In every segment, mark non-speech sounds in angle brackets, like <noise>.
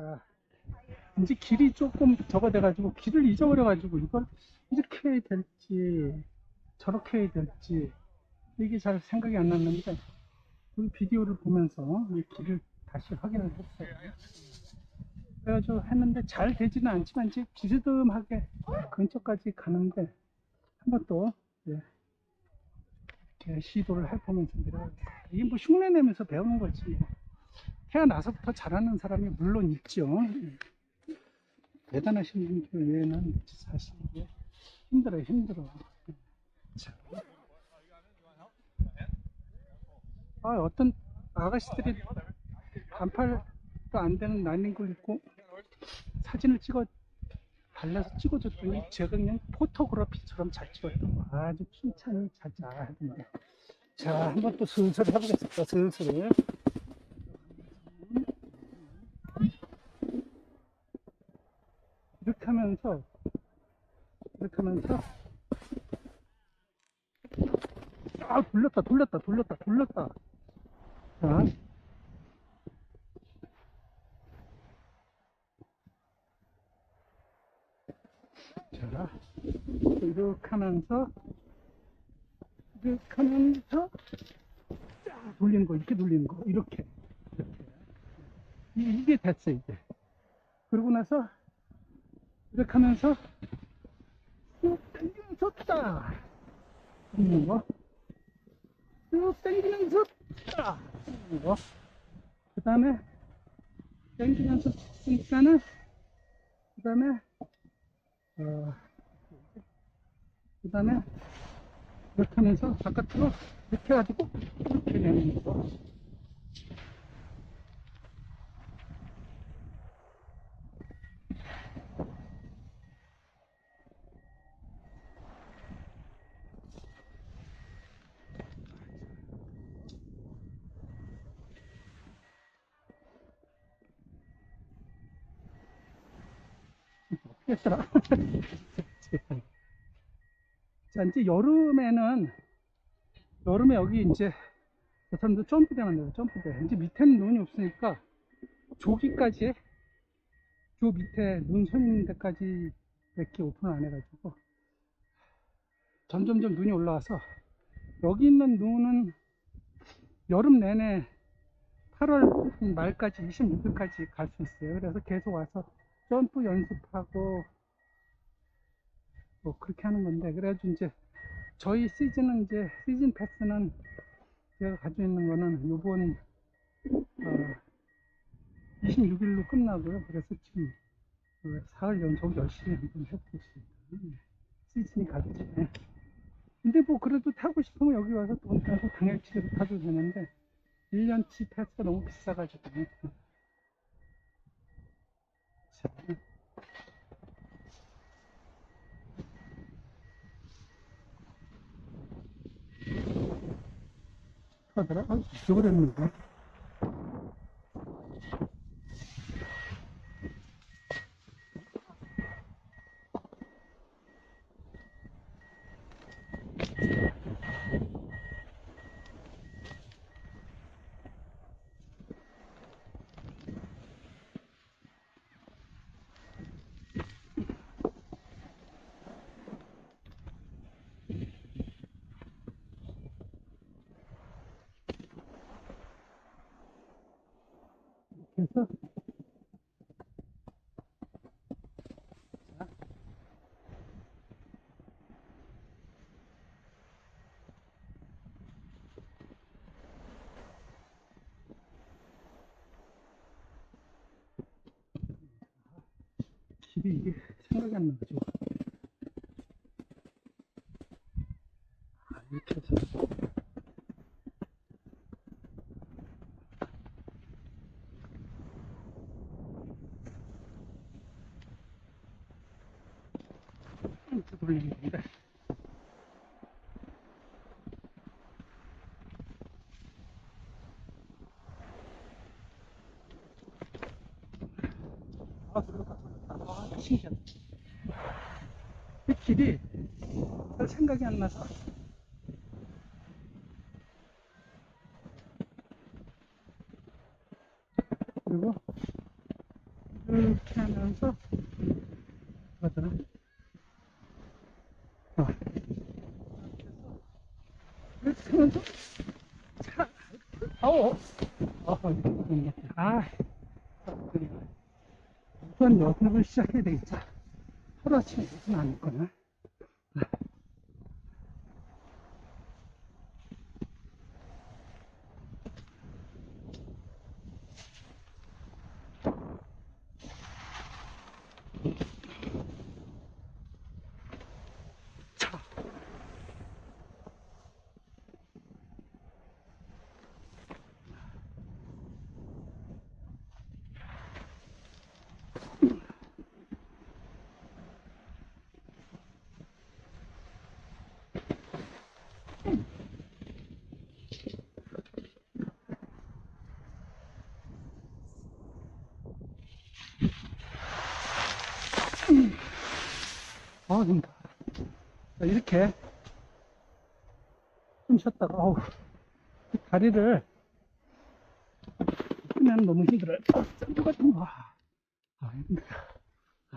자, 이제 길이 조금 저거 돼가지고 길을 잊어버려가지고 이걸 이렇게 해야 될지 저렇게 해야 될지 이게 잘 생각이 안 났는데 그 비디오를 보면서 이 길을 다시 확인을 했어요. 그래가지고 했는데 잘 되지는 않지만 이제 비스듬하게 근처까지 가는데 한번 또 예, 이렇게 시도를 해보면서. 이게 뭐 흉내 내면서 배우는 거지. 뭐. 태어나서부터 잘하는 사람이 물론 있죠. 예. 대단하신 분들 외에는 사실 이게 힘들어요, 힘들어. 예. 자. 아, 어떤 아가씨들이 반팔도 안 되는 라닝 걸 입고 사진을 찍어 달라서 찍어줬더니 제가 그냥 포토그래피처럼 잘 찍었던 거 아주 칭찬이 자자하던데 자 한번 또 슬슬 해보겠습니다 슬슬 이렇게 하면서 이렇게 하면서 아 돌렸다 돌렸다 돌렸다 돌렸다 자 자, 이렇게 하면서, 이렇게 하면서, 쫙 돌리는 거, 이렇게 돌리는 거, 이렇게. 이렇게. 이- 이게 됐어, 이제. 그러고 나서, 이렇게 하면서, 쭉 당기면서 딱! 돌리는 거. 쭉 당기면서 딱! 돌리는 거. 그 다음에, 당기면서 치니까는, 그 다음에, 어, 그 다음에 이렇게 하면서 바깥으로 이렇게 해가지고 이렇게 내는 거. 했더라. <laughs> 자, 이제 여름에는, 여름에 여기 이제, 저 사람들 점프대 만들어요, 점프대. 이제 밑에는 눈이 없으니까, 조기까지, 조 밑에 눈서 있는 데까지 이렇게 오픈 안 해가지고, 점점점 눈이 올라와서, 여기 있는 눈은 여름 내내 8월 말까지, 26일까지 갈 수 있어요. 그래서 계속 와서 점프 연습하고, 뭐 그렇게 하는 건데 그래가지고 이제 저희 시즌은 이제 시즌 패스는 제가 가지고 있는 거는 요번 어 26일로 끝나고요. 그래서 지금 그 사흘 연속 열심히 한번 해보고 있습니다. 음, 시즌이 가기 전에 근데 뭐 그래도 타고 싶으면 여기 와서 돈 타서 당일치기로 타도 되는데 1년치 패스가 너무 비싸가지고 자, 하더라? 아, 잊 길이 이게 생각이 안 나죠. 아, 이렇게 해서. 이렇게 돌리는 건데. 아, 들어갔다, 아. 이 길이 잘 생각이 안 나서. 그리고 이렇게 하면서 뭐더라 어. 이렇게 하면서 차 아우 어 이렇게 되는 것 같아 아 우선 연습을 시작해야 되겠죠 하루아침에 되진 않을 거야 아, 힘들어. 자, 이렇게 좀 쉬었다가, 어우, 이 다리를 그냥 너무 힘들어요. 아, 짠도 같은 거. 아, 힘들어. 아,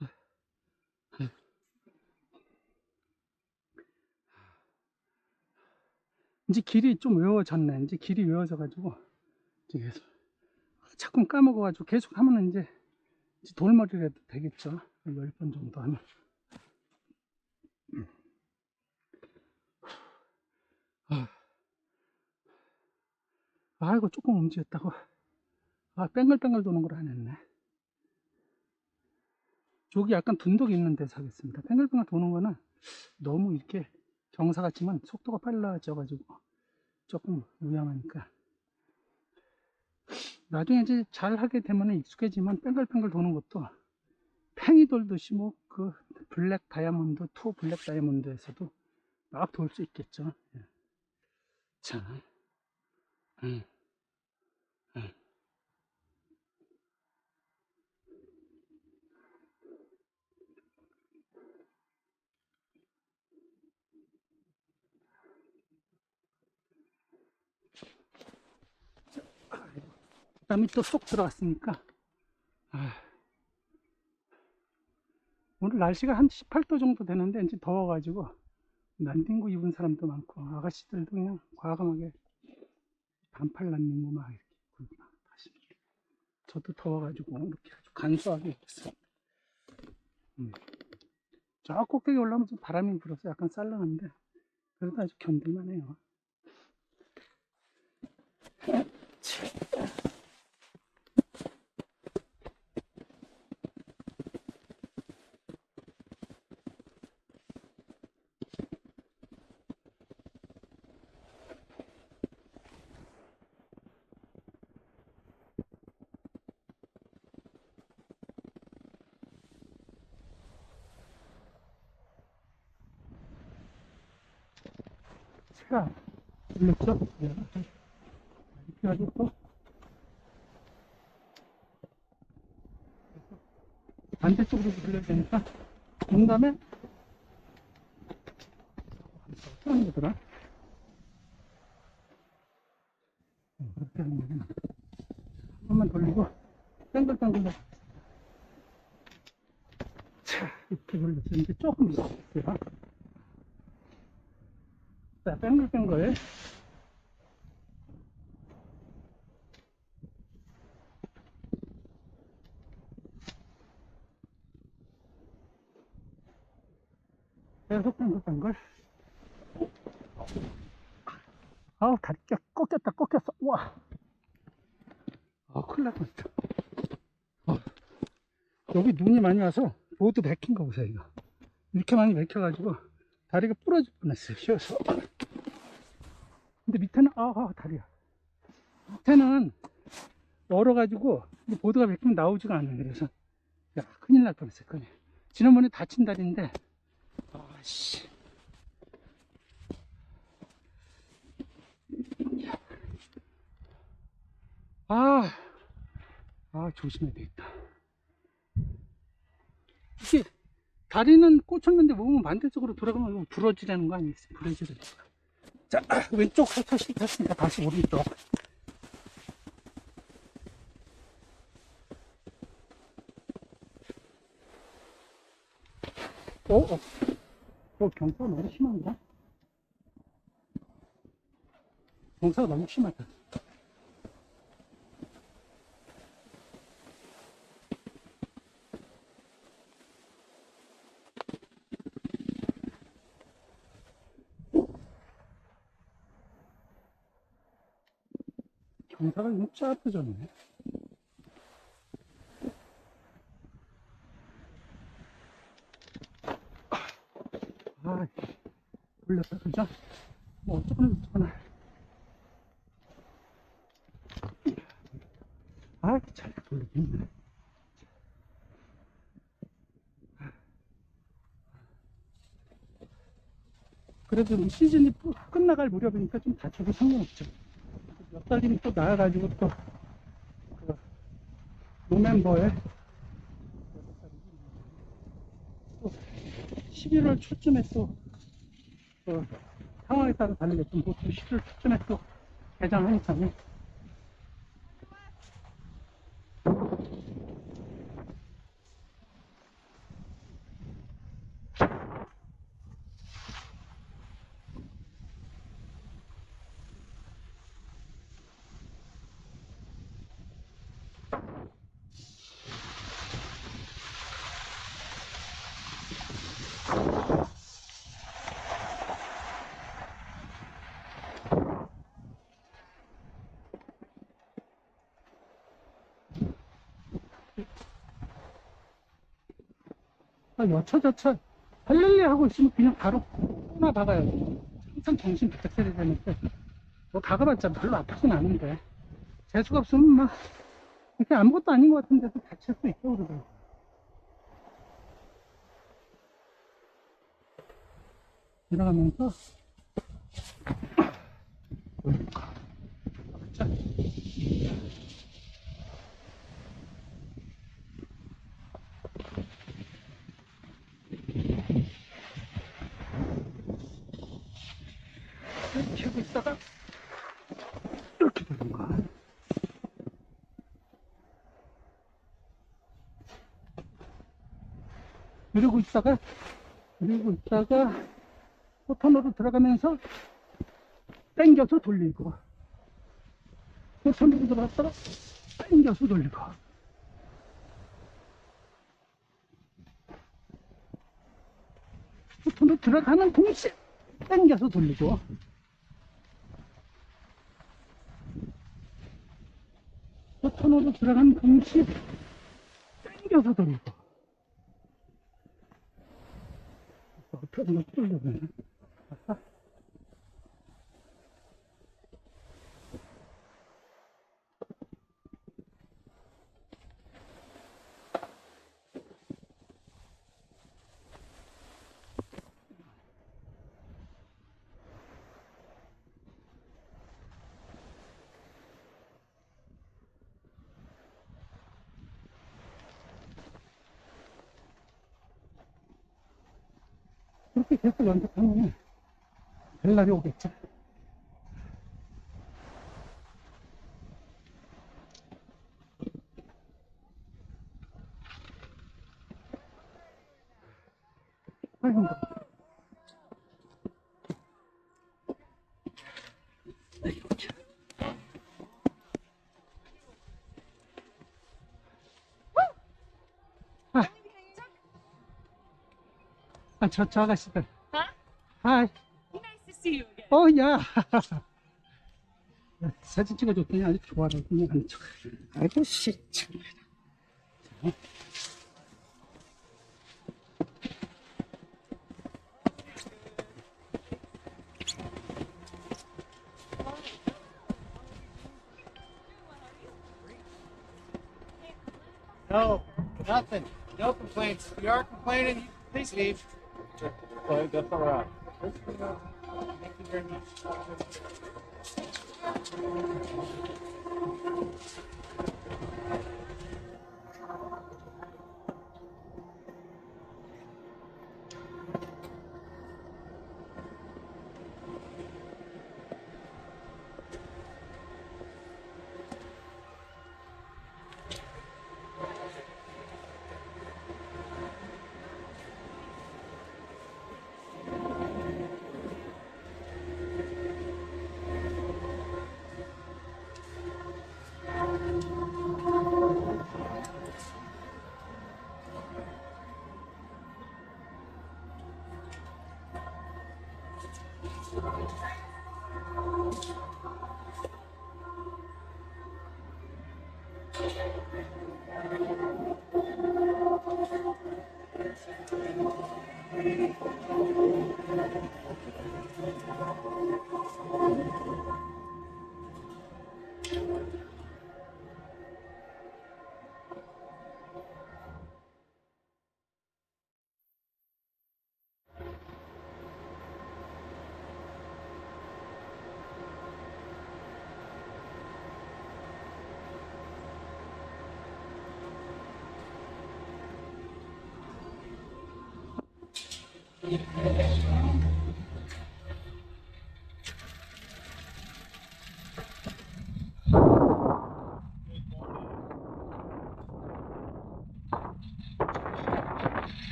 아, 아. 이제 길이 좀 외워졌네. 이제 길이 외워져가지고, 계속, 자꾸 까먹어가지고 계속 하면은 이제 돌머리라도 되겠죠. 10번 정도 하면. 아, 이거 조금 움직였다고. 아, 뺑글뺑글 도는 걸 안 했네. 저기 약간 둔덕이 있는 데서 하겠습니다. 뺑글뺑글 도는 거는 너무 이렇게 경사 같지만 속도가 빨라져 가지고 조금 위험하니까. 나중에 이제 잘 하게 되면 익숙해지면 뺑글뺑글 도는 것도 팽이 돌듯이 뭐 그 블랙 다이아몬드, 투 블랙 다이아몬드에서도 막 돌 수 있겠죠. 예. 자, 음. 음. 땀이 또 쏙 들어갔으니까. 아. 오늘 날씨가 한 18도 정도 되는데 이제 더워가지고 난딩구 입은 사람도 많고 아가씨들도 그냥 과감하게 반팔 난딩구 막 이렇게 입고 막 다시 저도 더워가지고 이렇게 아주 간소하게 입었어요. 음. 저 꼭대기 올라오면 좀 바람이 불어서 약간 쌀렁한데 그래도 아주 견딜만 해요 <laughs> 제가 들렸죠? 네. 이렇게 가지고 또 반대쪽으로 돌려야 되니까 그 다음에 하는 거더라? 어, 그렇게 하는 거구나 한 번만 돌리고 뺑글뺑글 자 이렇게 돌려서 이제 조금 있어요 자, 뺑글뺑글. 계속 뺑글뺑글. 아우, 다리 껴, 꺾였다, 꺾였어. 우와. 아, 큰일 날 뻔했다. 어. 여기 눈이 많이 와서 보드 맥힌 거 보세요, 이거. 이렇게 많이 맥혀가지고 다리가 부러질 뻔했어요, 쉬어서. 근데 밑에는 아, 아 다리야. 밑에는 얼어가지고 이 보드가 맥히면 나오지가 않아요. 그래서 야 큰일 날 뻔했어요 큰일. 지난번에 다친 다리인데. 아씨. 아, 아 조심해야 되겠다 다리는 꽂혔는데 몸은 반대쪽으로 돌아가면 부러지라는 거 아니겠어요? 부러지라는 거. 자, <clears throat> 왼쪽부터 시작했습니다. 다시 오른쪽. 어, 어. 어, 경사 너무 심한가? 경사가 너무 심하다. 경사가 좀 짜부졌네. 아, 돌렸다, 그죠? 뭐, 어쩌거나 어쩌거나. 아, 잘 돌리겠네. 그래도 뭐 시즌이 또 끝나갈 무렵이니까 좀 다쳐도 상관없죠. 몇 달이면 또 나와가지고 또, 그, 노멤버에, 또 11월 초쯤에 또, 그, 상황에 따라 다르겠지만 보통 11월 초쯤에 또 개장하니까요. 여차저차 할렐레 하고 있으면 그냥 바로 꼬나 박아요. 항상 정신 차려야 되는데, 뭐 박아봤자 별로 아프진 않은데, 재수가 없으면 막, 이렇게 아무것도 아닌 것 같은데도 다칠 수 있고 그러더라고. 들어가면서, 있다가, 이렇게 되는 거야. 이러고 있다가, 이러고 있다가, 포턴으로 들어가면서, 당겨서 돌리고, 포턴으로 들어갔다가, 당겨서 돌리고. 포턴으로 들어가는 동시에, 당겨서 돌리고. 포턴으로 들어가는 동시에, 당겨서 돌리고. 어떻게 하면 뚫려네. 그렇게 계속 연습하면 될 날이 오겠죠. 아, 저, 저 아가씨들. Huh? 하이. Nice to see you again. 어, 야. <laughs> 야, 사진 찍어줬더니 아주 좋아하더니 안 척. 아이고, 씨. 참. No, nothing. No complaints. If you are complaining, please leave. So that's a wrap. Thank you very much.